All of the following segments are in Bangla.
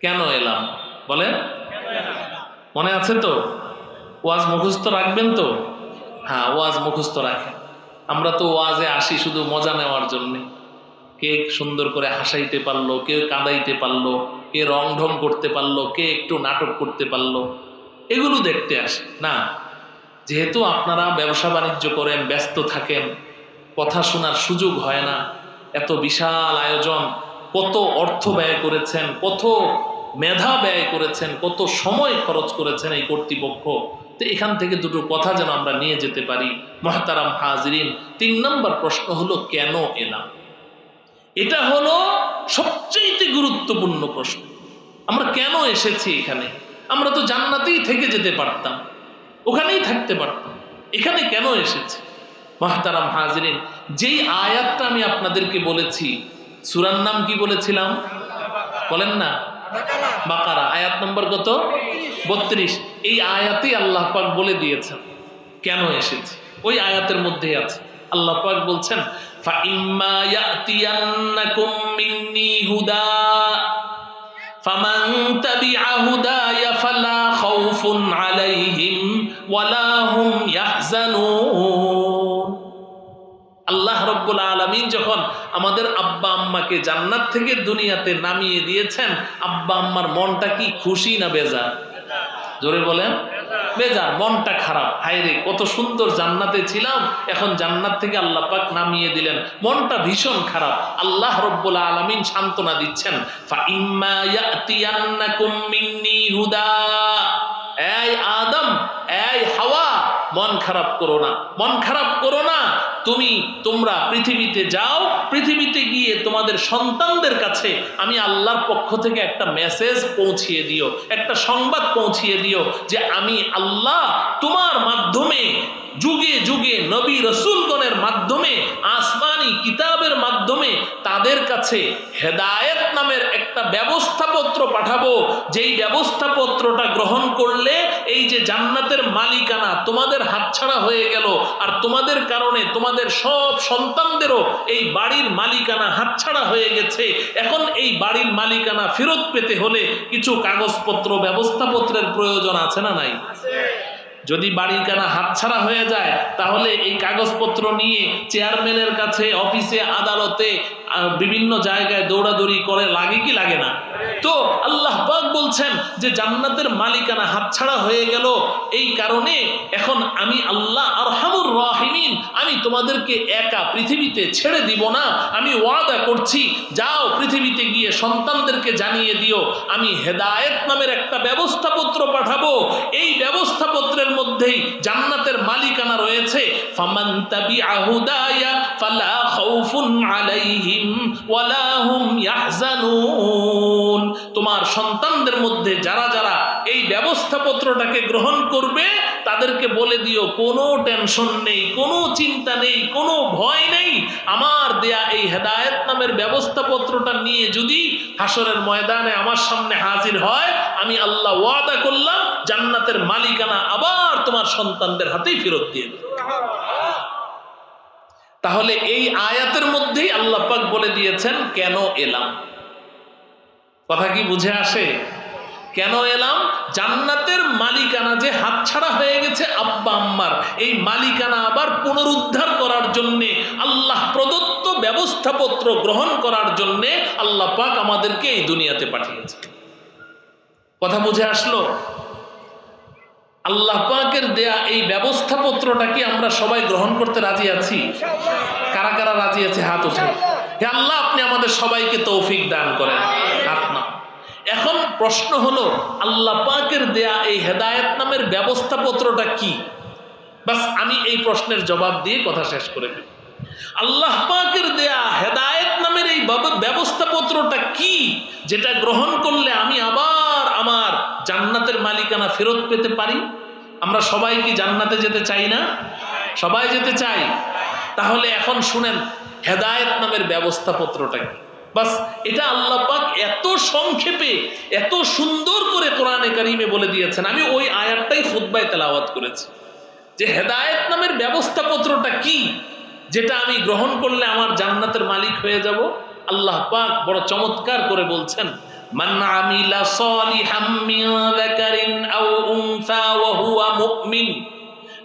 কেন এলাম? বলেন। মনে আছে তো? ওয়াজ মুখস্থ রাখবেন তো? হ্যাঁ ওয়াজ মুখস্থ রাখেন। আমরা তো ওয়াজে আসি শুধু মজা নেওয়ার জন্যে। কে সুন্দর করে হাসাইতে পারল, কে কাঁদাইতে পারল, কে রং ঢং করতে পারল, কে একটু নাটক করতে পারল, এগুলো দেখতে আসে। না, যেহেতু আপনারা ব্যবসা বাণিজ্য করেন, ব্যস্ত থাকেন, কথা শোনার সুযোগ হয় না, এত বিশাল আয়োজন কত অর্থ ব্যয় করেছেন, কত মেধা ব্যয় করেছেন, কত সময় খরচ করেছেন এই কর্তৃপক্ষ। তো এখান থেকে দুটো কথা যেন আমরা নিয়ে যেতে পারি। মহাতারাম হাজরিন, তিন নম্বর প্রশ্ন হলো, কেন এলাম? এটা হলো সবচেয়ে গুরুত্বপূর্ণ প্রশ্ন। আমরা কেন এসেছি এখানে? আমরা তো জান্নাতেই থেকে যেতে পারতাম, ওখানেই থাকতে পারতাম। এখানে কেন এসেছি? মহাতারাম হাজরিন, যেই আয়াতটা আমি আপনাদেরকে বলেছি সুরার নাম কি বলেছিলাম বলেন না বাকারা আয়াত নম্বর কত বত্রিশ এই আয়াতেই আল্লাহ পাক বলে দিয়েছেন কেন এসেছে ওই আয়াতের মধ্যেই আছে আল্লাহ পাক বলছেন فَإِمَّا يَأْتِيَنَّكُم مِّنِّي هُدًى فَمَن تَبِعَ هُدَايَ فَلَا خَوْفٌ عَلَيْهِمْ وَلَا هُمْ يَحْزَنُونَ আল্লাহ রব্বুল আলামিন যখন আমাদের আব্বা আম্মাকে জান্নাত থেকে দুনিয়াতে নামিয়ে দিয়েছেন, আব্বা আম্মার মনটা কি খুশি না বেজা জোরে বলেন, বেজার, মনটা খারাপ। হায়রে কত সুন্দর জান্নাতে ছিলাম, এখন জান্নাত থেকে আল্লাহ পাক নামিয়ে দিলেন। মনটা ভীষণ খারাপ। আল্লাহ রব্বুল আলমিন সান্ত্বনা দিচ্ছেন এই আদম, এই হাওয়া, মন খারাপ করো না। মন খারাপ করো না তুমি তোমরা পৃথিবীতে যাও, পৃথিবীতে গিয়ে তোমাদের সন্তানদের কাছে আমি আল্লাহর পক্ষ থেকে একটা মেসেজ পৌঁছিয়ে দিও, একটা সংবাদ পৌঁছিয়ে দিও যে আমি আল্লাহ তোমার মাধ্যমে, যুগে যুগে নবী রসুলগণের মাধ্যমে, আসমানি কিতাবের মাধ্যমে তাদের কাছে হেদায়েত নামের একটা ব্যবস্থাপত্র পাঠাবো। যেই ব্যবস্থাপত্রটা গ্রহণ করলে এই যে জান্নাতের মালিকানা তোমাদের হাতছাড়া হয়ে গেল আর তোমাদের কারণে তোমাদের সব সন্তানদেরও এই বাড়ির মালিকানা হাতছাড়া হয়ে গেছে। এখন এই বাড়ির মালিকানা ফেরত পেতে হলে কিছু কাগজপত্র, ব্যবস্থাপত্রের প্রয়োজন আছে না নাই? যদি বাড়ির কানা হাতছাড়া হয়ে যায়, তাহলে এই কাগজপত্র নিয়ে চেয়ারম্যানের কাছে অফিসে আদালতে বিভিন্ন জায়গায় দৌড়াদৌড়ি করে, লাগে কি লাগে না? তো আল্লাহ পাক বলছেন যে জান্নাতের মালিকানা হাতছাড়া হয়ে গেল। এই কারণে এখন আমি আল্লাহ আরহামুর রাহিমিন, আমি তোমাদেরকে একা পৃথিবীতে ছেড়ে দিব না। আমি ওয়াদা করছি, যাও পৃথিবীতে গিয়ে সন্তানদেরকে জানিয়ে দিও। আমি হেদায়েত নামের একটা ব্যবস্থাপত্র পাঠাবো। এই ব্যবস্থাপত্রের মধ্যেই জান্নাতের মালিকানা রয়েছে, ফামান তাবিআ হুদায়া ফালা খাউফুন আলাইহিম ওয়ালা হুম ইয়াহজানুন। তোমার সন্তানদের মধ্যে যারা যারা এই ব্যবস্থাপত্রটাকে গ্রহণ করবে, তাদেরকে বলে দিও, কোনো টেনশন নেই, কোনো চিন্তা নেই, কোনো ভয় নেই। আমার দেয়া এই হেদায়েত নামের ব্যবস্থাপত্রটা নিয়ে যদি হাসরের ময়দানে আমার সামনে হাজির হয় আমি আল্লাহ ওয়াদা করলাম, জান্নাতের মালিকানা আবার তোমার সন্তানদের হাতেই ফেরত দিয়ে তাহলে এই আয়াতের মধ্যেই আল্লাহ পাক বলে দিয়েছেন, কেন এলাম? কথা কি বুঝে আসে? কেন এলাম? জান্নাতের মালিকানা যে হাতছাড়া হয়ে গেছে আব্বা আম্মার, এই মালিকানা আবার পুনরুদ্ধার করার জন্যে, আল্লাহ প্রদত্ত ব্যবস্থাপত্র গ্রহণ করার জন্যে আল্লাহ পাক আমাদেরকে এই দুনিয়াতে পাঠিয়েছে কথা বুঝে আসলো? আল্লাহ পাকের দেয়া এই ব্যবস্থাপত্রটা কি আমরা সবাই গ্রহণ করতে রাজি আছি? কারা কারা রাজি আছে? হাত উঠে হে আল্লাহ, আপনি আমাদের সবাইকে তৌফিক দান করেন। হাত না এখন প্রশ্ন হলো, আল্লাহ পাকের দেয়া এই হেদায়েত নামের ব্যবস্থাপত্রটা কি? বাস, আমি এই প্রশ্নের জবাব দিয়ে কথা শেষ করে ফেলি। আল্লাহ পাকের দেয়া হেদায়েত নামের এই ব্যব- ব্যবস্থাপত্রটা কি? যেটা গ্রহণ করলে আমি আবার আমার জান্নাতের মালিকানা ফেরত পেতে পারি? আমরা সবাই কি জান্নাতে যেতে চাই না? সবাই যেতে চাই। তাহলে এখন শুনেন, হেদায়েত নামের ব্যবস্থাপত্রটা কি? বাস, এটা আল্লাহ পাক এত সংক্ষেপে, এত সুন্দর করে কোরআনে কারিমে বলে দিয়েছেন। আমি ওই আয়াতটাই খুদ্বায় তেলাওয়াত করেছি। যে হেদায়েত নামের ব্যবস্থাপত্রটা কি? যেটা আমি গ্রহণ করলে আমার জান্নাতের মালিক হয়ে যাব? আল্লাহ পাক বড় চমৎকার করে বলছেন মান আমিলা সালিহাম মিন যাকারিন আও উনসা ওয়া হুয়া মুমিন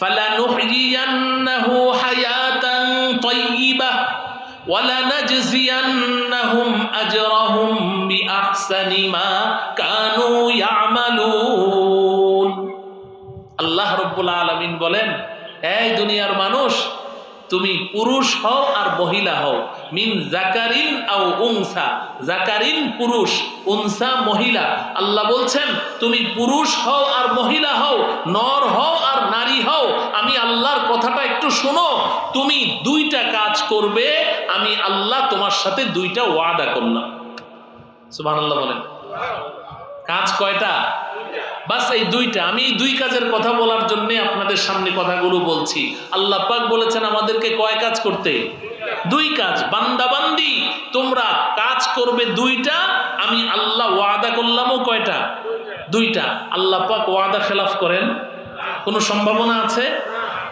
فلنحيينه حياة طيبة ولنجزينهم أجرهم بأحسن ما كانوا يعملون আল্লাহ রব্বুল আলমিন বলেন এই দুনিয়ার মানুষ তুমি পুরুষ হও আর মহিলা হও। মিন জাকারিন আও উংসা জাকারিন পুরুষ, উনসা মহিলা। আল্লাহ বলছেন, তুমি পুরুষ হও আর মহিলা হও, নর হও আর নারী হও। আমি আল্লাহর কথাটা একটু শোনো। তুমি দুইটা কাজ করবে, আমি আল্লাহ তোমার সাথে দুইটা ওয়াদা করলাম। সুবহানাল্লাহ বলেন। কাজ কয়টা? বাস এই দুইটা। আমি দুই কাজের কথা বলার জন্য আপনাদের সামনে কথাগুলো বলছি। আল্লাহ পাক বলেছেন, আমাদেরকে কয় কাজ করতে? দুই কাজ। বান্দাবান্দি তোমরা কাজ করবে দুইটা, আমি আল্লাহ ওয়াদা করলামও কয়টা? দুইটা। আল্লাহ পাক ওয়াদা খেলাফ করেন? কোনো সম্ভাবনা আছে?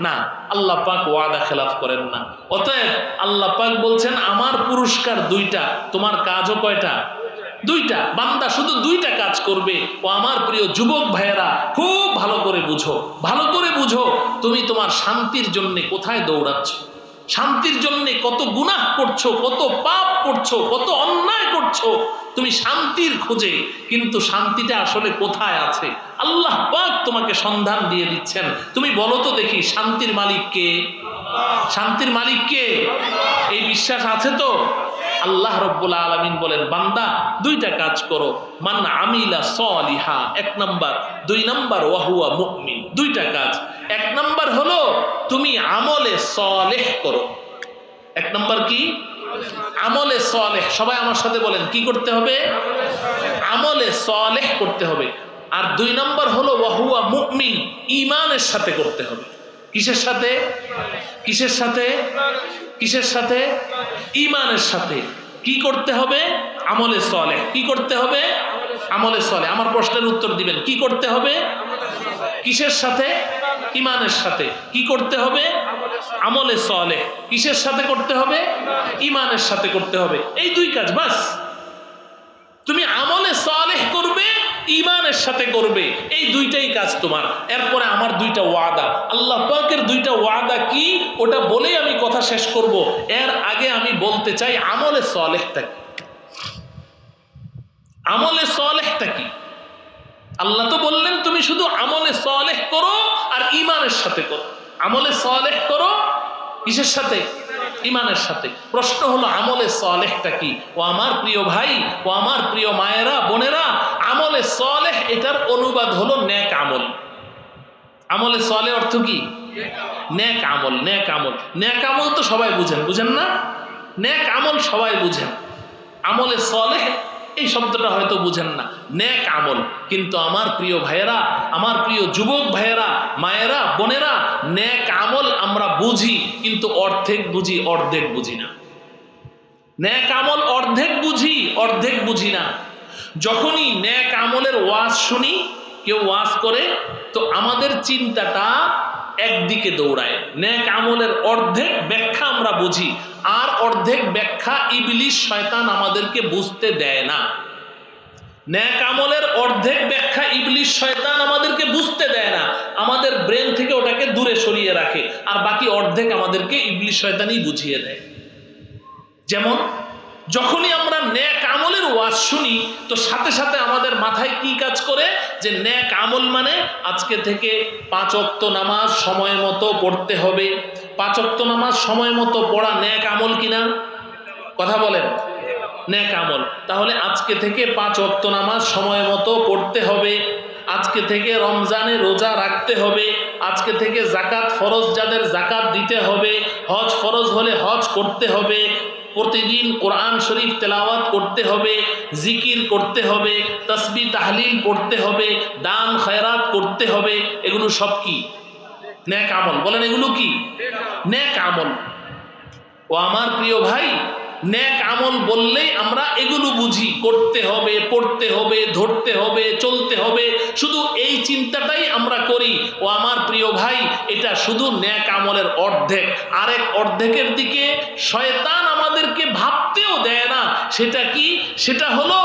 না। আল্লাহ পাক ওয়াদা খেলাফ করেন না। অতএব আল্লাহ পাক বলছেন, আমার পুরস্কার দুইটা, তোমার কাজও কয়টা? দুইটা, বান্দা শুধু দুইটা কাজ করবে। ও আমার প্রিয় যুবক ভাইয়েরা, খুব ভালো করে বুঝো। ভালো করে বুঝো, তুমি তোমার শান্তির জন্য কোথায় দৌড়াচ্ছ। শান্তির জন্য কত গুনাহ করছ, কত পাপ করছ, কত অন্যায় করছ। তুমি শান্তির খোঁজে, কিন্তু শান্তিটা আসলে কোথায় আছে? আল্লাহ পাক তোমাকে সন্ধান দিয়ে দিচ্ছেন। তুমি বলো তো দেখি, শান্তির মালিক কে? শান্তির মালিক কে? এই বিশ্বাস আছে তো? আল্লাহ রব্বুল আলমিন বলেন, বান্দা, দুইটা কাজ করো। মান আমিলা সলিহা, এক নাম্বার। দুই নাম্বার ওয়াহুয়া মুকমিন দুইটা কাজ। এক নাম্বার হলো, তুমি আমলে সলেহ করো। এক নাম্বার কি? আমলে সলেহ। সবাই আমার সাথে বলেন, কি করতে হবে? আমলে সলেহ করতে হবে। আর দুই নাম্বার হলো ওয়াহুয়া মুকমিন ইমানের সাথে করতে হবে। কিসের সাথে? কিসের সাথে? কিসের সাথে? ইমানের সাথে। কি করতে হবে? আমলে সলে। কি করতে হবে? আমলে সলে। আমার প্রশ্নের উত্তর দিবেন। কি করতে হবে? কিসের সাথে? ইমানের সাথে। কি করতে হবে? আমলে সলে। কিসের সাথে করতে হবে? ইমানের সাথে করতে হবে। এই দুই কাজ, বাস। তুমি আমলে সালেহ ইমানের সাথে করবে, এই দুইটাই কাজ তোমার। এরপরে আমার দুইটা ওয়াদা। আল্লাহ পাকের দুইটা ওয়াদা কি, ওটা বলেই আমি কথা শেষ করব। এর আগে আমি বলতে চাই, আমলে সালেহটা কি? আমলে সালেহটা কি? আল্লাহ তো বললেন, তুমি শুধু আমলে সালেহ করো আর ইমানের সাথে করো। আমলে সালেহ করো, কিসের সাথে? ইমানের সাথে। প্রশ্ন হলো, আমলে সলেহটা কি? ও আমার প্রিয় ভাই, ও আমার প্রিয় মায়েরা, বোনেরা, আমলে সলেহ এটার অনুবাদ হলো ন্যাক আমল। আমলে সলে অর্থ কি? ন্যাক আমল ন্যাক আমল। ন্যাক আমল তো সবাই বুঝেন বুঝেন না? ন্যাক আমল সবাই বুঝেন। আমলে সলেহ এই শব্দটা হয়তো বুঝেন না। ন্যাক আমল। কিন্তু আমার প্রিয় ভাইয়েরা, আমার প্রিয় যুবক ভাইয়েরা, মায়েরা, বোনেরা ন্যাক আমল আমরা বুঝি, কিন্তু অর্ধেক বুঝি অর্ধেক বুঝি না। ন্যাক আমল অর্ধেক বুঝি অর্ধেক বুঝি না। যখনই ন্যাক আমলের ওয়াজ শুনি, কেউ ওয়াজ করে, তো আমাদের চিন্তাটা একদিকে দৌড়ায়। ন্যাক আমলের অর্ধেক ব্যাখ্যা আমরা বুঝি। আর অর্ধেক ব্যাখ্যা ইবলিশ শয়তান আমাদেরকে বুঝতে দেয় না। ন্যাক আমলের অর্ধেক ব্যাখ্যা ইবলিশ শয়তান আমাদেরকে বুঝতে দেয় না। আমাদের ব্রেন থেকে ওটাকে দূরে সরিয়ে রাখে আর বাকি অর্ধেক আমাদেরকে ইবলিশ শয়তানই বুঝিয়ে দেয়। যেমন, যখনই আমরা ন্যাক আমলের ওয়াজ শুনি, তো সাথে সাথে আমাদের মাথায় কি কাজ করে? যে ন্যাক আমল মানে আজকে থেকে পাঁচ অক্ত নামাজ সময় মতো পড়তে হবে। পাঁচ অক্ত নামাজ সময় মতো পড়া ন্যাক আমল কিনা? কথা বলেন। ন্যাক আমল। তাহলে আজকে থেকে পাঁচ অক্ত নামাজ সময় মতো পড়তে হবে। আজকে থেকে রমজানে রোজা রাখতে হবে। আজকে থেকে জাকাত ফরজ যাদের জাকাত দিতে হবে, হজ ফরজ হলে হজ করতে হবে। প্রতিদিন কোরআন শরীফ তেলাওয়াত করতে হবে, জিকির করতে হবে, তসবি, তাহলিল পড়তে হবে, দান, খায়রাত করতে হবে, এগুলো সব কি? ন্যাক আমল। বলেন এগুলো কি? ন্যাক আমল। ও আমার প্রিয় ভাই ন্যাক আমল বললেই আমরা এগুলো বুঝি। করতে হবে, পড়তে হবে, ধরতে হবে, চলতে হবে। শুধু এই চিন্তাটাই আমরা করি। ও আমার প্রিয় ভাই, এটা শুধু ন্যাক আমলের অর্ধেক। আরেক অর্ধেকের দিকে শয়তান আমাদেরকে ভাবতেও দেয় না। সেটা কি? সেটা হলো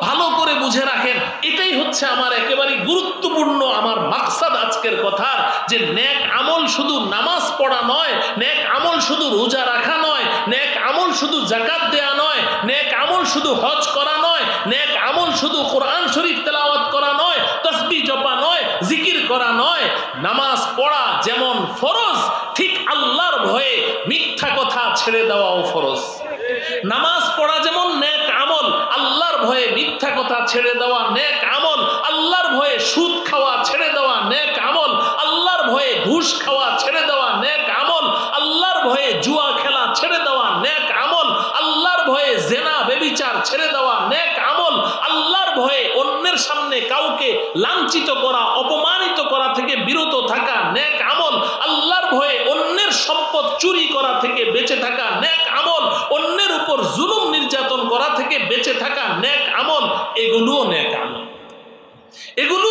ভালো করে বুঝে রাখেন। এটাই হচ্ছে আমার একেবারে গুরুত্বপূর্ণ, আমার মাকসাদ আজকের কথার যে ন্যাক আমল শুধু নামাজ পড়া নয়, ন্যাক আমল শুধু রোজা রাখা নয়, ন্যাক আমল শুধু জাকাত দেয়া নয় ন্যাক আমল শুধু হজ করা নয় ন্যাক আমল শুধু কোরআন শরীফ তেলাওয়াত করা নয় তসবি জপা নয়, জিকির করা নয়, নামাজ পড়া যেমন ফরজ, ঠিক আল্লাহর ভয়ে মিথ্যা কথা ছেড়ে দেওয়াও ফরজ। নামাজ পড়া যেমন নেক আমল, আল্লাহর ভয়ে মিথ্যা কথা ছেড়ে দেওয়া নেক আমল, আল্লাহর ভয়ে সুদ খাওয়া ছেড়ে দেওয়া নেক আমল, আল্লাহর ভয়ে ঘুষ খাওয়া ছেড়ে দেওয়া নেক আমল, আল্লাহর ভয়ে জুয়া খেলা ছেড়ে দেওয়া নেক আমল আল্লাহর ভয়ে জেনা, বেবিচার, ছেড়ে দেওয়া, নেক আমল, আল্লাহর ভয়ে অন্যের সামনে কাউকে লাঞ্ছিত করা, অপমানিত করা থেকে বিরত থাকা, নেক আমল, আল্লাহর ভয়ে অন্যের সম্পদ চুরি করা থেকে বেঁচে থাকা, নেক আমল, অন্যের উপর জুলুম নির্যাতন করা থেকে বেঁচে থাকা, নেক আমল, এগুলোও নেক আমল। এগুলো